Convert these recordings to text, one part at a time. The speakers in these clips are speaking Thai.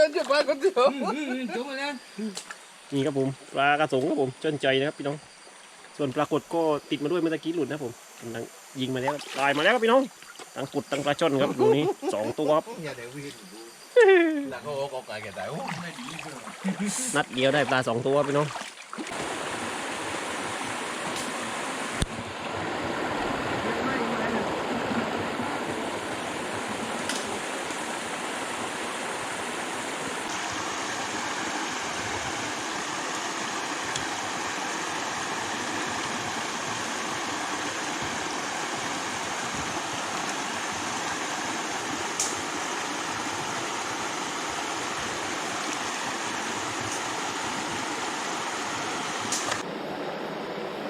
นั้นจะมาคนเดียวนี่ครับผมปลากระสงครับผมจนใจนะครับพี่น้อง ส่วนปรากฏก็ติดมาด้วยเมื่อกี้หลุดนะผมกำลังยิงมาแล้วตายมาแล้วครับพี่น้องตั้งกุดตั้งปลาชนครับดูนี่สองตัวครับนัดเดียวได้ปลาสองตัวพี่น้อง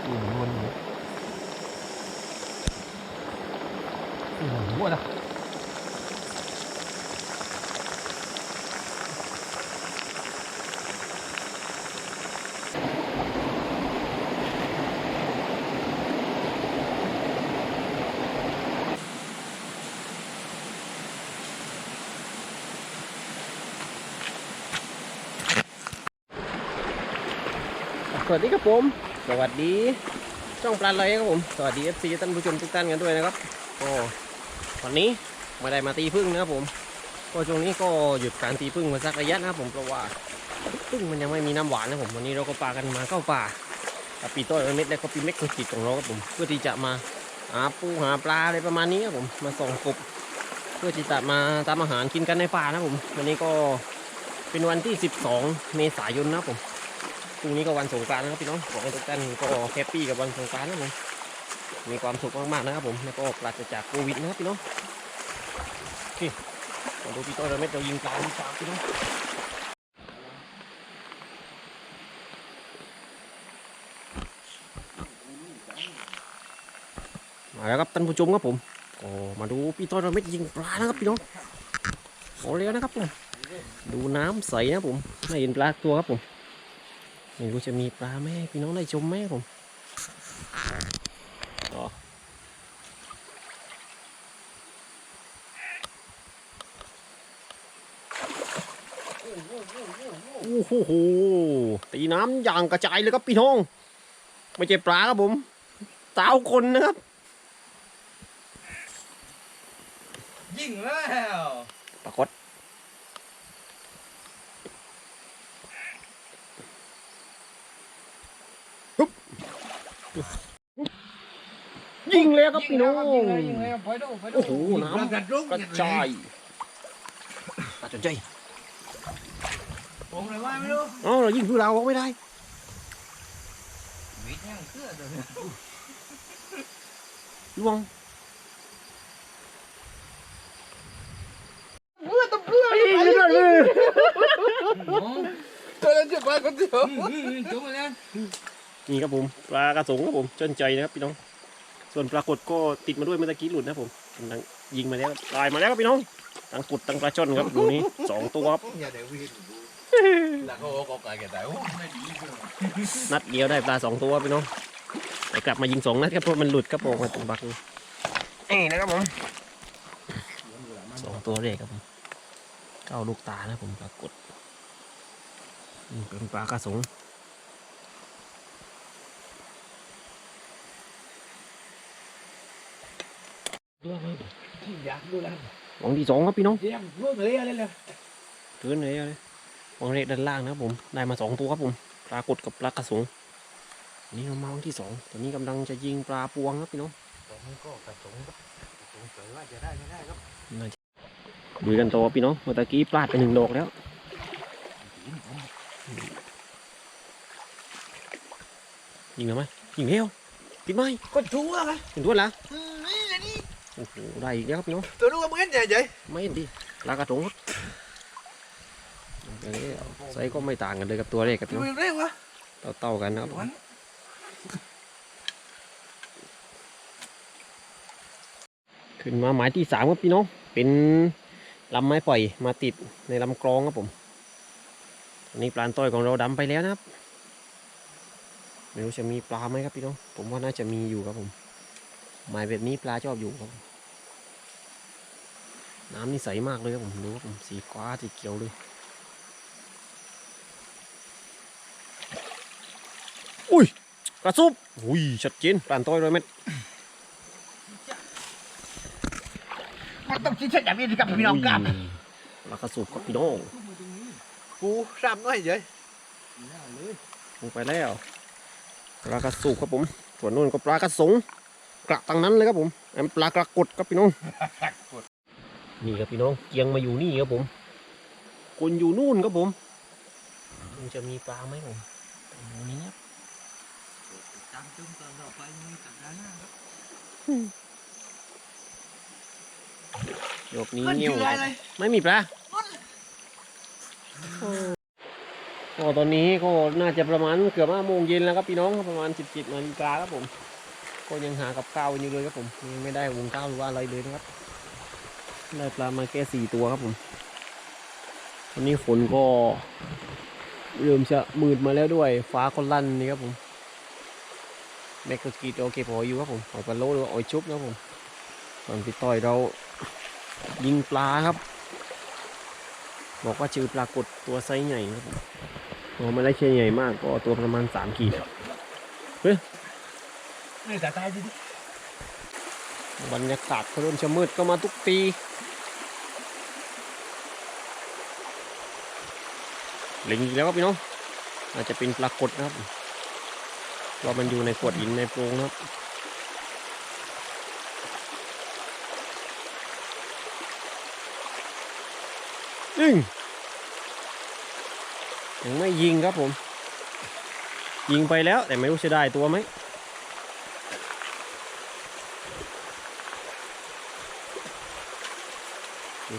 อืมมันอืมหัวนะสวัสดีครับผม สวัสดีช่องปลาเลยครับผมสวัสดีเอฟซีท่านผู้ชมทุกท่านกันด้วยนะครับก็วันนี้ไม่ได้มาตีพึ่งนะครับผมก็ช่วงนี้ก็หยุดการตีพึ่งมาสักระยะนะครับผมเพราะว่าพึ่งมันยังไม่มีน้ำหวานนะผมวันนี้เราก็ปลากันมาเข้าป่ากับปีโต้เม็ดและก็ปีเม็กคนติดของเราครับผมเพื่อที่จะมาหาปูหาปลาอะไรประมาณนี้ครับผมมาส่องกบเพื่อที่จะมาตามอาหารกินกันในป่านะครับผมวันนี้ก็เป็นวันที่ 12 เมษายนนะครับผม รุ่งนี้ก็วันสงกรานต์นะครับพี่น้องขอให้ทุกท่านก็แฮปปี้กับวันสงกรานต์นะผมมีความสุขมากๆนะครับผมแล้วก็ปราศจากโควิดนะครับพี่น้องโอเคมาดูพี่ต้นเราเม็ดเรายิงปลายิงปลาพี่น้องมาแล้วครับท่านผู้ชมครับผมก็มาดูพี่ต้นเราเม็ดยิงปลานะครับพี่น้องโอ้แล้วนะครับผมดูน้ำใสนะผมไม่เห็นปลาตัวครับผม ไม่รู้จะมีปลาไหมให้พี่น้องได้ชมไหมครับผมอ๋อโอ้โหตีน้ำอย่างกระจายเลยครับพี่น้อง ไม่ใช่ปลาครับผมสาวคนนะครับ ยิงแล้วปรากฏ ยิงแล้วครับพี่น้องยิงเลยไปดูไปดูโอ้โหน้ำกระดุกกระจายกระจายผมเลยว่าไม่รู้อ๋อเรายิงคือเราออกไม่ได้วิทย์ยังเสื้อเลยล่วงเพื่อตะเพื่อไอ้ยอดเลยตัวนั้นจะมาคนเดียว นี่ครับผมปลากระสงครับผมจนใจนะครับพี่น้อง ส่วนปรากฏก็ติดมาด้วยเมื่อกี้หลุดนะครับผมกำลังยิงมาแล้วตายมาแล้วครับพี่น้องตั้งกุดตั้งปลาช่อนครับดูนี่สองตัวครับอย่าเดี๋ยววิ่งหลังเขาก็กลายแก่แต่โอ้ไม่ดีเลยนัดเดียวได้ปลาสองตัวพี่น้องแต่กลับมายิงสองนัดครับเพราะมันหลุดครับผมมาตรงบักนี่นี่นะครับผมสองตัวเลยครับผมเก้าลูกตานะผมปรากฏนี่เป็นปลากระสง อยากดูแล้วหวังที่สองครับพี่น้องเสียงเพื่อเลยอะไรเลยเกินเลยเลยหวังเลขด้านล่างนะครับผม ได้มาสองตัวครับผม ปลากดกับปลากระสงนนี่เรามาวันที่สองตอนนี้กำลังจะยิงปลาปวงครับพี่น้องผมก็กระสุงกระสงเสยว่าจะได้ไม่ได้ครับดูกันต่อพี่น้องเมื่อตะกี้พลาดไปหนึ่งดอกแล้วยิงเหรอไหมยิงเร็วปิดไหมก็ชัวร์ไงเห็นตัวละนี่เลยนี่ โอ้โหได้อีกแล้วครับพี่น้องตัวนู้นมันเห็นใหญ่ใหญ่ไม่เห็นดิปลากระสงครับเอ้ยไซส์ก็ไม่ต่างกันเลยกับตัวเลขกับดูน้องเร็ววะเต่าๆกันนะครับผมวันขึ้นมาหมายที่สามครับพี่น้อง เป็นลำไม้ปล่อยมาติดในลำกรองครับผมอันนี้ปลาต้อยของเราดำไปแล้วนะครับไม่รู้จะมีปลาไหมครับพี่น้อง ผมว่าน่าจะมีอยู่ครับผม หมายแบบนี้ปลาชอบอยู่ครับ น้ำนี่ใสมากเลยครับผมดูครับผมสีฟ้าสีเขียวเลย อุ้ยกระซุบอุ้ยชัดเจนปลานต้อยร้อยเม็ดมันต้องกินเช่นอย่างนี้ครับพี่น้องครับอุ้ยปลากระสุบครับพี่น้องกูซ้ำหน่อยเฉยลงไปแล้วปลากระสุบครับผมส่วนนู้นก็ปลากระสง กระตังนั้นเลยครับผมอันปลากระกดครับพี่น้องนี่ครับพี่น้องเกียงมาอยู่นี่ครับผม คนอยู่นู่นครับผมมันจะมีปลาไหมผมตรงนี้ครับตามจุ่มตอนต่อไปมีสัปดาห์หน้าครับยกนี้มันเงี้ยวคืออะไรเลยไม่มีปลาก็ตอนนี้ก็น่าจะประมาณเกือบห้าโมงเย็นแล้วครับพี่น้องประมาณสิบเจ็ดนาฬิกาครับผม ก็ยังหากับข้าวอยู่เลยครับผมยังไม่ได้หุงข้าวหรือว่าอะไรเลยนะครับได้ปลามาแค่สี่ตัวครับผมวันนี้ฝนก็เริ่มจะมืดมาแล้วด้วย ฟ้าก็ลั่นนี่ครับผมแม็กก็กรีดโอเคพออยู่ครับผมหอยปลาโลหรือว่าหอยชุบนะครับผมตอนพี่ต้อยเรายิงปลาครับ บอกว่าชื่อปลากดตัวไซส์ใหญ่ครับผมตัวไม่ได้ใช่ใหญ่มากก็ตัวประมาณสามขีด นี่แต่ตายดิบรรยากาศก็เริ่มจะมืดก็มาทุกปีหลิงอีกแล้วครับพี่น้องอาจจะเป็นปลากดนะครับเพรามันอยู่ในขวดหินในโพรงนะครับยิงยังไม่ยิงครับผม ยิงไปแล้วแต่ไม่รู้จะได้ตัวไหม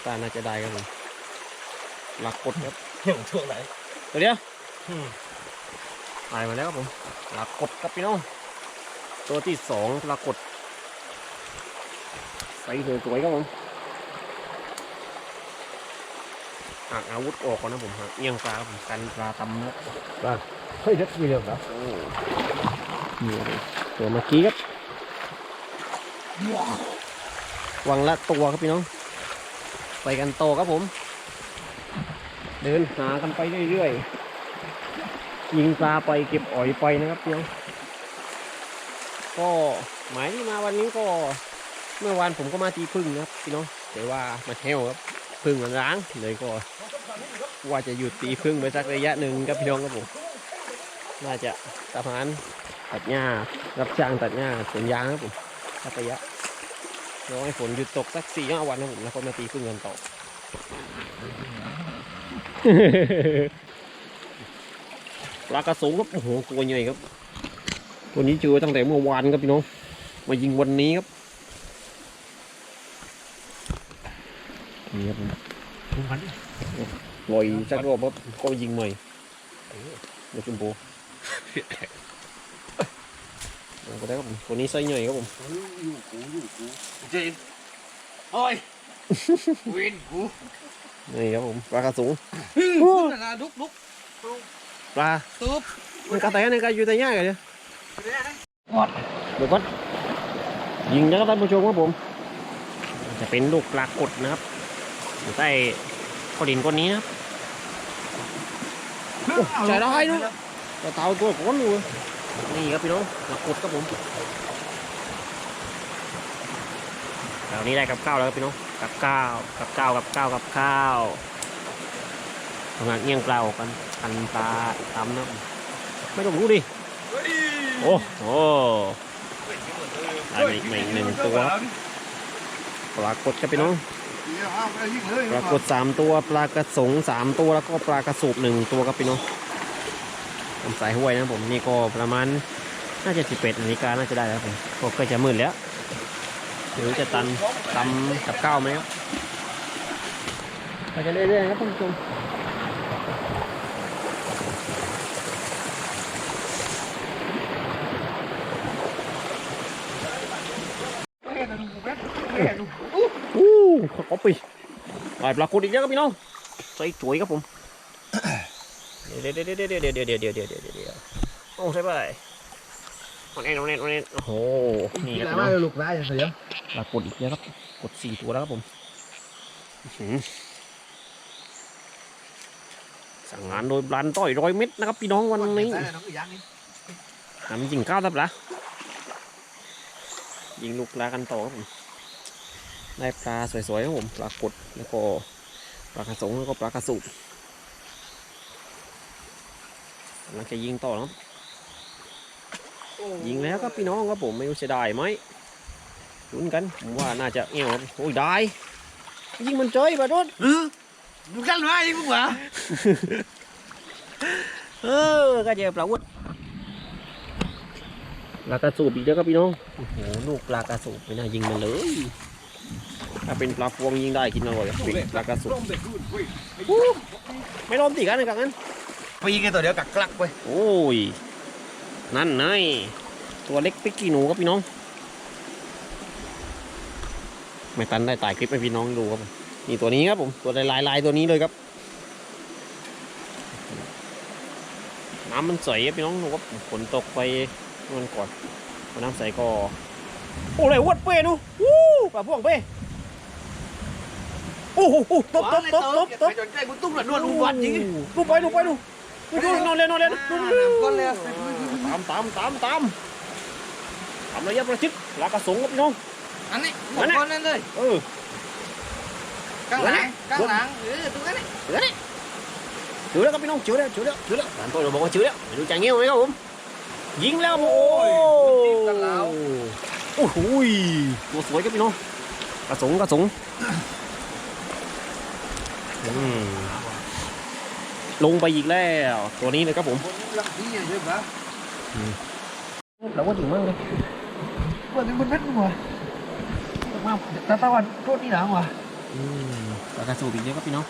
ตาน่าจะได้ครับผมหลักกดครับเที่ยวช่วงไหนเดี๋ยวเดี๋ยวตายมาแล้วครับผมหลักกดครับพี่น้องตัวที่สองปรากฏใส่สวยๆครับผมหักอาวุธออกก่อนนะผมหักเอียงปลาครับผมกันปลาตำนะปลาเฮ้ยเด็ดมีเรื่องครับโอ้นี่ครับผมตัวเมื่อกี้ครับวังละตัวครับพี่น้อง ไปกันโตครับผม เดินหากันไปเรื่อยๆยิงปลาไปเก็บอ่อยไปนะครับพี่น้องก็หมายที่มาวันนี้ก็เมื่อวานผมก็มาตีพึ่งนะครับพี่น้องแต่ว่ามาเทวครับพึ่งมันร้างเลยก็ว่าจะหยุดตีพึ่งไปสักระยะหนึ่งครับพี่น้องครับผมน่าจะทำงานตัดหญ้ารับจ้างตัดหญ้าสวนยางครับผมสักระยะ รอให้ฝนหยุดตกสักสี่ห้าวันนะผมแล้วก็มาตีพึ่งกันต่อปลากระสงครับโอ้โหตัวใหญ่ครับ ตัวนี้เจอตั้งแต่เมื่อวานครับพี่น้อง มายิงวันนี้ครับนี่ครับลอยสักรอบครับก็ยิงใหม่เดี๋ยวชมพู เอาก็ได้ครับผมตัวนี้ไส์ใหญ่ครับผมอยู่กูอยู่กูเจนโอ้ยเวนกูนี่ครับผมปลากระสงนั่นนะลุกลุกปลาตุ๊บมันกระแตนี่ก็อยู่แต่ยากเนี่ยหมดเดี๋ยวก็ยิงนะครับท่านผู้ชมครับผม จะเป็นลูกปลากดนะครับอยู่ใต้ก้อนดินก้อนนี้นะครับโอ้ใช้ได้เนอะแต่เตาตัวก้อนอยู่ นี่ครับพี่น้องปลากดครับผมแถวนี้ได้กับข้าวแล้วครับพี่น้องกับข้าวกับข้าวกับข้าวกับข้าวทำงานเงี้ยงเปล่ากันพันปลาตำนะครับไม่ต้องรู้ดิโอ้โหอันนี้อีกหนึ่งตัวปลากดครับพี่น้องปลากดสามตัวปลากระสงสามตัวแล้วก็ปลากระสูบหนึ่งตัวครับพี่น้อง ผมสายห้วยนะผมนี่ก็ประมาณน่าจะสิบเอ็ดนาฬิกาน่าจะได้แล้วผมก็ใกล้จะมืดแล้วหรือจะตันตำกับข้าวไหมครับไปกันเรื่อยๆครับท่านผู้ชมอู้ขอปีปปลากดอีกแล้วครับพี่น้องใส่จุ๋ยครับผม เดี๋ยวเดี๋ยวเดี๋ยวเดี๋ยวเดี๋ยวเดี๋ยวเดี๋ยวเดี๋ยวเดี๋ยวเดี๋ยวเอาใช่ไปออนแอนออนแอนออนแอนโอ้โหนี่ครับมาพี่น้องลูกได้ยังเสียปรากฏอีกแล้วครับกดสี่ตัวแล้วครับผมอื้อหือสั่งงานโดยบรันต้อยร้อยเม็ดนะครับพี่น้องวันนี้น้องอีกอย่างนี้ทำยิงก้าวทับละยิงลูกปลากันต่อครับผมได้ปลาสวยๆครับผมปลากดแล้วก็ปลากระสงแล้วก็ปลากระสุบกำ ลังจะยิงต่อนะครับยิงแล้วครับพี่น้องครับผมไม่รู้จะได้ไหมลุ้นกันผมว่าน่าจะเอี่ยวครับโอ้ยได้ ยิงมันเจยปะโดนดูกันมาอีกมั้งวะเออก็เจอปลาวุดปลากระสูบอีกแล้วครับพี่น้องโอ้โหลูกปลากระสูบไม่น่ายิงมันเลยถ้าเป็นปลาพวงยิงได้กินอร่อยอะเป็นปลากระสูบอู้ไม่ล้มตีกันเลยกันนั้น ปีกันตัวเดียวกักกลักไปโอ้ย นั่นไงตัวเล็กปิ๊กกี้หนูครับพี่น้อง ไม่ตันได้ตายคลิปให้พี่น้องดูครับ นี่ตัวนี้ครับผม ตัวลายลายตัวนี้เลยครับ น้ำมันใสครับพี่น้องดูครับฝนตกไปเมื่อวันก่อนพอน้ำใสก็ โอ้ไรวัดเป้ดูวู้ปลาพวงเป้โอ้โหตบตบตบตบตบจนใจกูตุ้มหลันวดอุบัติยิงดูไปดูไปดู ดูดูนอนเลยนอนเลยดูดูก้อนเลยตามตามตามตามตามระยะประชิดลากระสงครับพี่น้องอันนี้หมดก้อนนั่นเลยเออข้างหลังข้างหลังเออตรงนั้นเดี๋ยวนี่ถือแล้วครับพี่น้องถือแล้วถือแล้วถือแล้วหลานตัวเราบอกว่าถือแล้วไม่รู้จะเงี้ยวไหมครับผมยิงแล้วครับผมโอ้โอ้โหตัวสวยครับพี่น้องกระสงกระสงอืม ลงไปอีกแล้ว ตัวนี้เลยครับผมหลังที่ใช่ไหมเราก็ถึงมากเลยเปิดเป็นคนเพชรมั้งวะมาตาตะวันโทษนี่หลังวะอืมปลากระสูบอีกเยอะครับพี่น้อง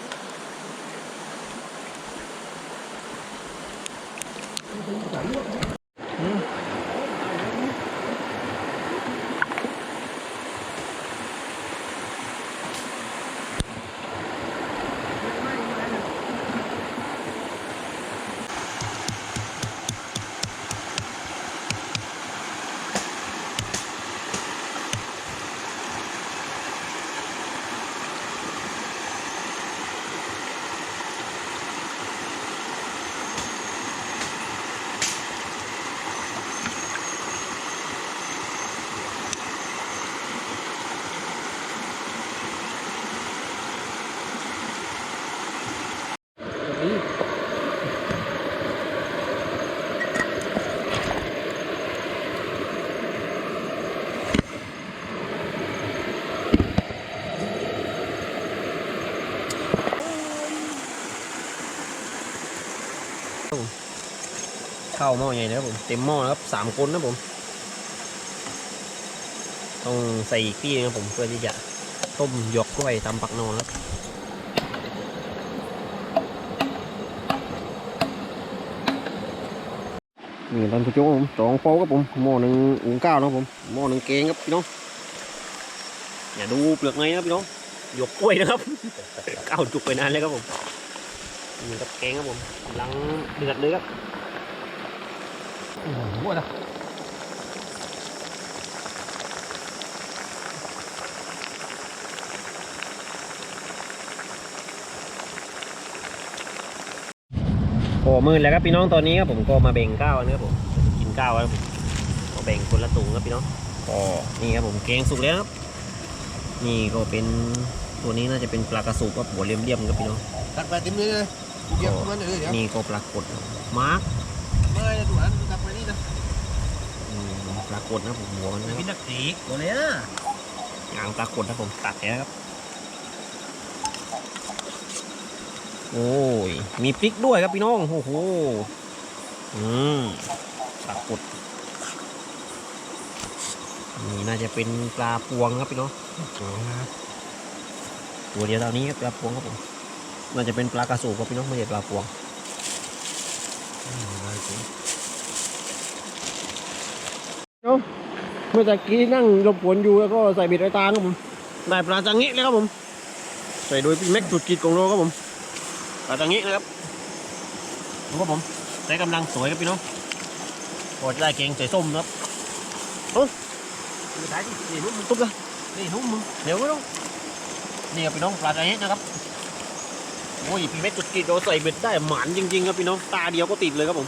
ข้าวหม้อใหญ่นะครับผมเต็มหม้อนะครับสามคนนะผมต้องใส่อีกที่นึงครับผมเพื่อที่จะต้มหยอกกล้วยตำปักนอนครับนี่ตอนผู้ชมผมสองโป๊กครับผมหม้อหนึ่งอุ๋งเก้านะครับผมหม้อหนึ่งแกงครับพี่น้องอย่าดูเปลือกในนะครับพี่น้องหยกกล้วยนะครับก้าวจุกไปนานเลยครับผมนี่ครับแกงครับผมกำลังเดือดเลยครับ หัวนะโอ้มืดแล้วครับพี่น้องตอนนี้ครับผมก็มาแบ่งข้าวนะครับผมกินข้าวครับผมก็แบ่งคนละตุงครับพี่น้องก็นี่ครับผมแกงสุกแล้วครับนี่ก็เป็นตัวนี้น่าจะเป็นปลากระสุกครับหัวเลี่ยมๆครับพี่น้องตัดไปเต็มเลยเลยเก็บมันเลยเดี๋ยวนี่ก็ปลากดมาร์กไม่ได้ดูอันตัดไปนี่นะอื มปลากดนะครับผมหัวมันนะครับมีนักตีตัวเนี้ยยางปลากดนะครับผมตัดแล้วครับ โอ้ย มีพริกด้วยครับพี่น้อง โอ้โห อืมปลากดนี่น่าจะเป็นปลาพวงครับพี่น้องตัวเดียวเท่านี้ครับปลาพวงครับผม น่าจะเป็นปลากระสูบครับพี่น้องไม่ใช่ปลาพวงเมื่ อตะกี้นั่งหลบฝนอยู่แล้วก็ใส่บ็ดไว้ตาครับผมได้ปลาจังงี้เลยครับผม ใส่โดยพี่แม็กสุดกิจของเรครับผมปลาจังงี้นะครับดูครับผมใช้กำลังสวยครับพี่น้องพอจะได้เก่งใส่ส้มนะครับไม่ได้ดินี่นุ่มมันตุ๊บเลยนี่นุ่มมึงเดี๋ยวก็ต้องนี่ครับพี่น้องปลาใจเฮ็ดนะครับโอ้ยพี่เม็ดจุดกีดเราใส่เบ็ดได้หมานจริงๆครับพี่น้องตาเดียวก็ติดเลยครับผม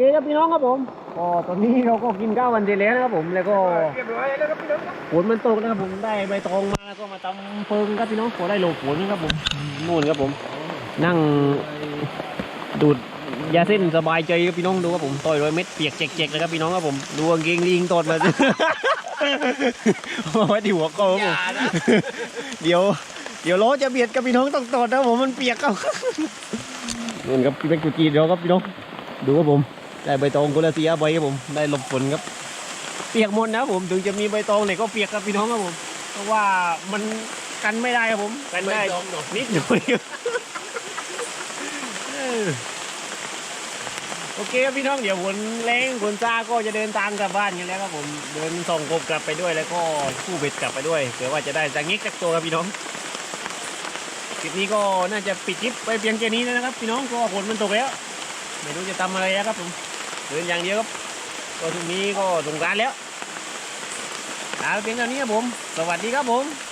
เคครับพี่น้องครับผมก็ตอนนี้เราก็กินข้าววันเสร็จแล้วนะครับผมแล้วก็เรียบร้อยแล้วครับพี่น้องฝนมันตกนะครับผมได้ใบตองมาแล้วก็มาตำเพิงครับพี่น้องพอได้โหลฝนครับผมนู่นครับผม นั่งดูดยาเส้นสบายใจครับพี่น้องดูครับผมต่อยร้อยเม็ดเปียกเจ๊กๆเลยครับพี่น้องครับผมดูกางเกงลิงตดมาเอาไว้ที่หัวเกอครับผมเดี๋ยว เดี๋ยวล้อจะเบียดกับพี่น้องต้องตดนะผมมันเปียกครับนู่นครับพี่เป็นกุจีเดี๋ยวครับพี่น้องดูครับผม ได้ใบตองกุลาเซียใบครับผมได้หลบฝนครับ เปียกหมดนะครับผมถึงจะมีใบตองเนี่ยก็เปียกครับพี่น้องครับผม เพราะว่ามันกันไม่ได้ครับผมกันได้นิดหน่อยครับเออโอเคครับพี่น้องเดี๋ยวฝนแรงฝนซาก็จะเดินตามกลับบ้านกันแล้วครับผมเดินส่องกบกลับไปด้วยแล้วก็คู่เบ็ดกลับไปด้วยเผื่อว่าจะได้จากงี้จากตัวครับพี่น้องคลิปนี้ก็น่าจะปิดคลิปไปเพียงแค่นี้นะครับ พี่น้องก็ฝนมันตกแล้วไม่รู้จะทำอะไรแล้วครับผม เดินอย่างเดียวครับก็ทุกนี้ก็สงกานแล้วลาไปเพียงเท่านี้ครับผม สวัสดีครับผม